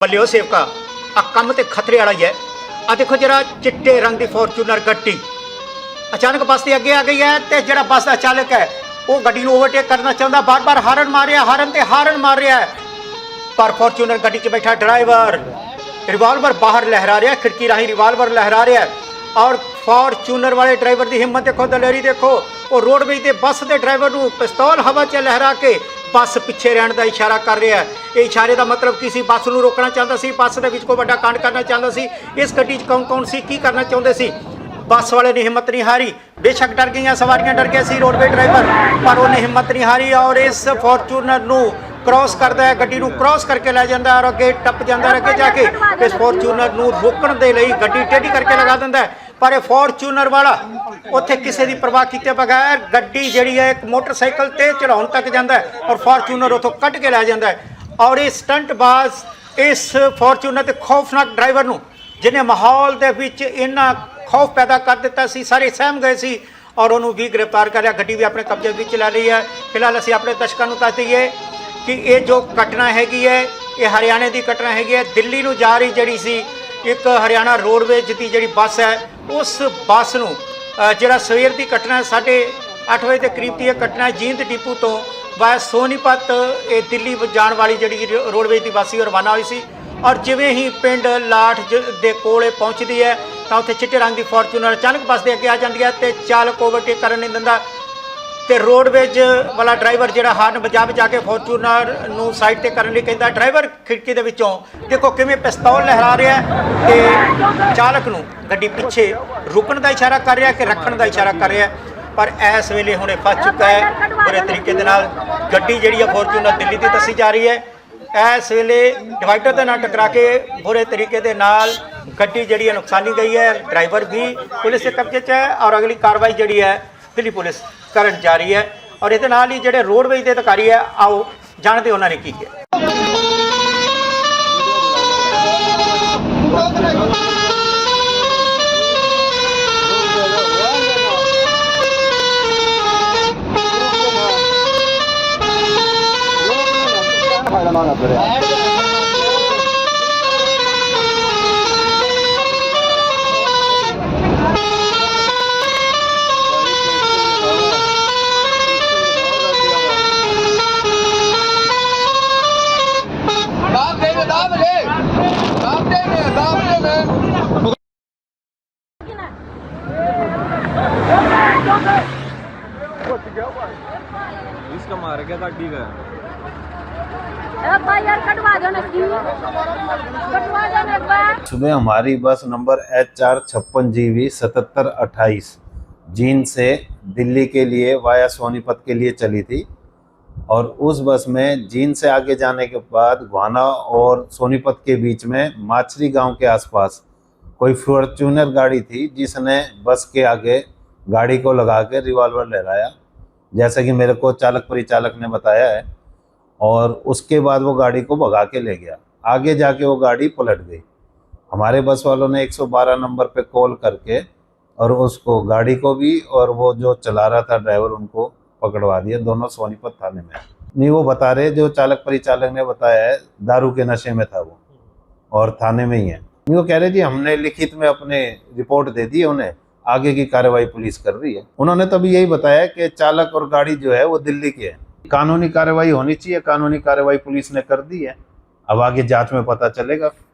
ਬੱਲਿਓ ਸੇਵਕਾ ਆ ਕੰਮ ਤੇ ਖਤਰੇ ਵਾਲਾ ਹੀ ਹੈ। ਆ ਦੇਖੋ ਜਰਾ ਚਿੱਟੇ ਰੰਗ ਦੀ ਫੋਰਚੂਨਰ ਗੱਡੀ। ਅਚਾਨਕ ਬੱਸ ਦੇ ਅੱਗੇ ਆ ਗਈ ਹੈ ਤੇ ਜਿਹੜਾ ਬੱਸ ਦਾ ਚਾਲਕ ਹੈ, ਉਹ ਗੱਡੀ ਨੂੰ ਓਵਰਟੇਕ ਕਰਨਾ ਚਾਹੁੰਦਾ, ਬਾਰ-ਬਾਰ ਹਾਰਨ ਮਾਰਿਆ, ਹਾਰਨ ਤੇ ਹਾਰਨ ਮਾਰ ਰਿਹਾ ਪਰ ਫੋਰਚੂਨਰ ਗੱਡੀ 'ਚ ਬੈਠਾ ਡਰਾਈਵਰ ਰਿਵਾਲਵਰ ਬਾਹਰ ਲਹਿਰਾ ਰਿਹਾ, ਖਿੜਕੀ ਰਾਹੀਂ ਰਿਵਾਲਵਰ ਲਹਿਰਾ ਰਿਹਾ। ਔਰ ਫੋਰਚੂਨਰ ਵਾਲੇ ਡਰਾਈਵਰ ਦੀ ਹਿੰਮਤ ਦੇਖੋ, ਦਲੇਰੀ ਦੇਖੋ, ਉਹ ਰੋਡਵੇਜ ਦੇ ਬੱਸ ਦੇ ਡਰਾਈਵਰ ਨੂੰ ਪਿਸਤੌਲ ਹਵਾ 'ਚ ਲਹਿਰਾ ਕੇ ਬੱਸ ਪਿੱਛੇ ਰਹਿਣ ਦਾ ਇਸ਼ਾਰਾ ਕਰ ਰਿਹਾ ਹੈ। ਇਹ ਇਸ਼ਾਰੇ ਦਾ ਮਤਲਬ ਕੀ ਸੀ? ਬੱਸ ਨੂੰ ਰੋਕਣਾ ਚਾਹੁੰਦਾ ਸੀ। ਬੱਸ ਦੇ ਵਿੱਚ ਕੋਈ ਵੱਡਾ ਕਾਂਡ ਕਰਨਾ ਚਾਹੁੰਦਾ ਸੀ। ਇਸ ਗੱਡੀ 'ਚ ਕੌਣ ਕੌਣ ਸੀ? ਕੀ ਕਰਨਾ ਚਾਹੁੰਦੇ ਸੀ? ਬੱਸ ਵਾਲੇ ਨੇ ਹਿੰਮਤ ਨਹੀਂ ਹਾਰੀ। ਬੇਸ਼ੱਕ ਡਰ ਗਈਆਂ, ਸਵਾਰੀਆਂ ਡਰ ਗਏ ਸੀ ਰੋਡਵੇ ਡਰਾਈਵਰ, ਪਰ ਉਹਨੇ ਹਿੰਮਤ ਨਹੀਂ ਹਾਰੀ ਔਰ ਇਸ ਫੋਰਚੂਨਰ ਨੂੰ ਕ੍ਰਾਸ ਕਰਦਾ ਹੈ। ਗੱਡੀ ਨੂੰ ਕ੍ਰਾਸ ਕਰਕੇ ਲੈ ਜਾਂਦਾ ਔਰ ਅੱਗੇ ਟੱਪ ਜਾਂਦਾ ਹੈ ਅੱਗੇ ਜਾ ਕੇ। ਇਸ ਫੋਰਚੂਨਰ ਨੂੰ ਰੋਕਣ ਦੇ ਲਈ ਗੱਡੀ ਟੇਢੀ ਕਰਕੇ ਲਗਾ ਦਿੰਦਾ ਹੈ। ਪਰ ਇਹ ਫੋਰਚੂਨਰ ਵਾਲਾ, ਉੱਥੇ ਕਿਸੇ ਦੀ ਪਰਵਾਹ ਕੀਤੇ ਬਗੈਰ ਗੱਡੀ ਜਿਹੜੀ ਹੈ ਇੱਕ ਮੋਟਰਸਾਈਕਲ ਤੇ ਚੜਾਉਣ ਤੱਕ ਜਾਂਦਾ ਹੈ ਔਰ ਫੋਰਚੂਨਰ ਉੱਥੋਂ ਕੱਟ ਕੇ ਲੈ ਜਾਂਦਾ ਹੈ। ਔਰ ਇਹ ਸਟੰਟ ਬਾਜ਼ ਇਸ ਫੋਰਚੂਨਰ ਤੇ ਖੌਫਨਾਕ ਡਰਾਈਵਰ ਨੂੰ, ਜਿਹਨੇ ਮਾਹੌਲ ਦੇ ਵਿੱਚ ਇੰਨਾ ਖੌਫ ਪੈਦਾ ਕਰ ਦਿੱਤਾ ਸੀ, ਸਾਰੇ ਸਹਿਮ ਗਏ ਸੀ ਔਰ ਉਹਨੂੰ ਵੀ ਗ੍ਰਿਫਤਾਰ ਕਰ ਲਿਆ। ਗੱਡੀ ਵੀ ਆਪਣੇ ਕਬਜ਼ੇ ਵਿੱਚ ਲੈ ਲਈ ਹੈ। ਫਿਲਹਾਲ ਅਸੀਂ ਆਪਣੇ ਦਰਸ਼ਕਾਂ ਨੂੰ ਦੱਸ ਦਈਏ ਕਿ ਇਹ ਜੋ ਘਟਨਾ ਹੈਗੀ ਹੈ, ਇਹ ਹਰਿਆਣੇ ਦੀ ਘਟਨਾ ਹੈਗੀ ਹੈ। ਦਿੱਲੀ ਨੂੰ ਜਾ ਰਹੀ ਜਿਹੜੀ ਸੀ ਇੱਕ ਹਰਿਆਣਾ ਰੋਡਵੇਜ ਦੀ ਜਿਹੜੀ ਬੱਸ ਹੈ ਉਸ ਬੱਸ ਨੂੰ ਜਿਹੜਾ ਸਵੇਰ ਦੀ ਘਟਨਾ ਹੈ, ਸਾਢੇ ਅੱਠ ਵਜੇ ਦੇ ਕਰੀਬ ਦੀ ਇਹ ਘਟਨਾ ਜੀਂਦ ਡਿਪੂ ਤੋਂ ਬਾय ਸੋਨੀਪਤ ਇਹ ਦਿੱਲੀ ਜਾਣ ਵਾਲੀ ਜਿਹੜੀ ਰੋ- ਰੋਡਵੇਜ ਦੀ ਬੱਸ ਸੀ ਉਹ ਰਵਾਨਾ ਹੋਈ ਸੀ। ਔਰ ਜਿਵੇਂ ਹੀ ਪਿੰਡ ਲਾਠ ਜ- ਦੇ ਕੋਲੇ ਪਹੁੰਚਦੀ ਹੈ ਤਾਂ ਉੱਥੇ ਚਿੱਟੇ ਰੰਗ ਦੀ ਫੋਰਚੂਨਰ ਅਚਾਨਕ ਬੱਸ ਦੇ ਅੱਗੇ ਆ ਜਾਂਦੀ ਹੈ ਤੇ ਚਾਲਕ ਓਵਰਟੇਕ ਕਰਨ ਨਹੀਂ ਦਿੰਦਾ। ਤੇ ਰੋਡਵੇਜ ਵਾਲਾ ਡਰਾਈਵਰ ਜਿਹੜਾ ਹਾਰਨ ਵਜਾ ਵਜਾ ਕੇ ਫੋਰਚੂਨਰ ਨੂੰ ਸਾਈਡ ਤੇ ਕਰਨ ਲਈ ਕਹਿੰਦਾ, ਡਰਾਈਵਰ, ਖਿੜਕੀ ਦੇ ਵਿੱਚੋਂ ਦੇਖੋ ਕਿਵੇਂ ਪਿਸਤੌਲ ਲਹਿਰਾ ਰਿਹਾ ਹੈ ਤੇ ਚਾਲਕ ਨੂੰ ਗੱਡੀ ਪਿੱਛੇ ਰੁਕਣ ਦਾ ਇਸ਼ਾਰਾ ਕਰ ਰਿਹਾ ਕਿ ਰੱਖਣ ਦਾ ਇਸ਼ਾਰਾ ਕਰ ਰਿਹਾ ਪਰ ਇਸ ਵੇਲੇ ਹੁਣੇ ਫਸ ਚੁੱਕਾ ਹੈ। ਬੁਰੇ ਤਰੀਕੇ ਦੇ ਨਾਲ ਗੱਡੀ ਜਿਹੜੀ ਹੈ ਫੋਰਚੂਨਰ ਦਿੱਲੀ ਦੀ ਦੱਸੀ ਜਾ ਰਹੀ ਹੈ। ਇਸ ਵੇਲੇ ਡਿਵਾਈਡਰ ਦੇ ਨਾਲ ਟਕਰਾ ਕੇ ਬੁਰੇ ਤਰੀਕੇ ਦੇ ਨਾਲ ਗੱਡੀ ਜਿਹੜੀ ਹੈ ਨੁਕਸਾਨੀ ਗਈ ਹੈ। ਡਰਾਈਵਰ ਵੀ ਪੁਲਿਸ ਦੇ ਕਬਜ਼ੇ 'ਚ ਹੈ ਔਰ ਅਗਲੀ ਕਾਰਵਾਈ ਜਿਹੜੀ ਹੈ ਦਿੱਲੀ ਪੁਲਿਸ ਕਰਨ ਜਾ ਰਹੀ ਹੈ ਔਰ ਇਹਦੇ ਨਾਲ ਹੀ ਜਿਹੜੇ ਰੋਡਵੇਜ ਦੇ ਅਧਿਕਾਰੀ ਹੈ, ਆਓ ਜਾਣਦੇ ਉਹਨਾਂ ਨੇ ਕੀ ਕੀਤਾ दाब इसका मार गया था ठीक है। सुबह हमारी बस नंबर एच चार छप्पन जी वी सतहत्तर अट्ठाईस जींद से दिल्ली के लिए वाया सोनीपत के लिए चली थी और उस बस में जींद से आगे जाने के बाद गुहाना और सोनीपत के बीच में माछरी गाँव के आसपास कोई फॉर्चूनर गाड़ी थी जिसने बस के आगे गाड़ी को लगा के रिवॉल्वर लहराया। जैसा कि मेरे को चालक परिचालक ने बताया है, और उसके बाद वो गाड़ी को भगा के ले गया। आगे जाके वो गाड़ी पलट गई। हमारे बस वालों ने 112 नंबर पे कॉल करके और उसको, गाड़ी को भी, और वो जो चला रहा था ड्राइवर उनको पकड़वा दिया दोनों सोनीपत थाने में। नहीं, वो बता रहे, जो चालक परिचालक ने बताया है, दारू के नशे में था वो, और थाने में ही है। नहीं वो कह रहे, जी, हमने लिखित में अपने रिपोर्ट दे दी उन्हें आगे की कार्रवाई पुलिस कर रही है। उन्होंने तो अभी यही बताया कि चालक और गाड़ी जो है वो दिल्ली के है। कानूनी कार्रवाई होनी चाहिए, कानूनी कार्रवाई पुलिस ने कर दी है। अब आगे जाँच में पता चलेगा।